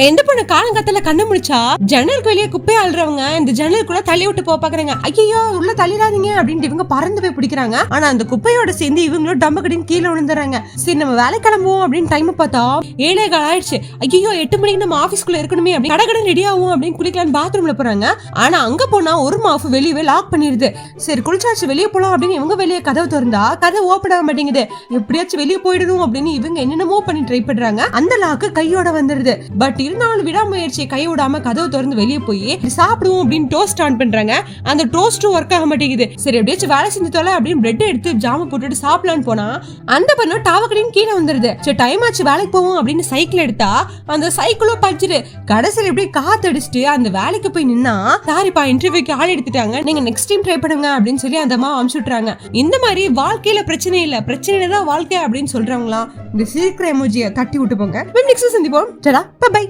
எந்த பொண்ணு காலங்கத்துல கண்ணு முடிச்சா ஜன்னலுக்கு வெளியே குப்பை அழுறவங்க இந்த ஜன்னலுக்குள்ள தள்ளி விட்டு போக பாக்குறாங்க. ஐயோ உள்ள தள்ளிடாதீங்க அப்படின்ட்டு இவங்க பறந்து போய் பிடிக்கிறாங்க. ஆனா அந்த குப்பையோட சேர்ந்து இவங்களும் டம்மு கடின்னு கீழே விழுந்துறாங்க. சரி நம்ம வேலை கிளம்புவோம் அப்படின்னு டைம் பார்த்தா ஏழே கால் ஆயிடுச்சு. ஐயோ எட்டு மணிக்கு நம்ம ஆபீஸ்க்குள்ள இருக்கணுமே அப்படின்னு கடகடன் ரெடி ஆகும் அப்படின்னு குளிக்கலான்னு பாத்ரூம்ல போறாங்க. ஆனா அங்க போனா ஒரு மாஃப் வெளியவே லாக் பண்ணிருது சரி குளிச்சாச்சு வெளியே போலாம் அப்படின்னு இவங்க வெளியே கதவு திறந்தா கதவு ஓப்பன் ஆக மாட்டேங்குது. எப்படியாச்சும் வெளியே போயிடணும் அப்படின்னு இவங்க என்னென்னமோ பண்ணி ட்ரை பண்றாங்க. அந்த லாக்கு கையோட வந்துருது பட் இருந்தாலும் விடாமுயற்சியை கைவிடாம கதவு திறந்து வெளியே போய் சாப்பிடுவோம் அப்படின்னு டோஸ்ட் ஆன் பண்றாங்க. அந்த டோஸ்ட்டும் ஒர்க் ஆக மாட்டேங்குது. சரி எப்படியாச்சும் வேலை செஞ்சு தொலை அப்படின்னு பிரெட் எடுத்து ஜாம போட்டுட்டு சாப்பிடலான்னு போனா அந்த பண்ண டாவக்கடின்னு கீழே வந்துருது. சரி டைம் ஆச்சு வேலைக்கு போவோம் அப்படின்னு சைக்கிள் எடுத்தா அந்த சைக்கிளும் பஞ்சிரு கடைசியில் எப்படியே காத்தடிச்சுட்டு அந்த வேலைக்கு போய் நின்னா சாரிப்பா இன்டர்வியூக்கு ஆள் எடுத்துட்டாங்க. நீங்க நெக்ஸ்ட் டைம் ட்ரை பண்ணுங்க அப்படின்னு சொல்லி அந்த அம்மா அமுச்சு விட்டுறாங்க இந்த மாதிரி வாழ்க்கையில பிரச்சனை இல்ல. பிரச்சனை தான் வாழ்க்கை அப்படின்னு சொல்றவங்களாம். இந்த சீக்கிரம் எமோஜியை தட்டி விட்டு போங்க. நெக்ஸ்ட் சந்திப்போம். டடா பை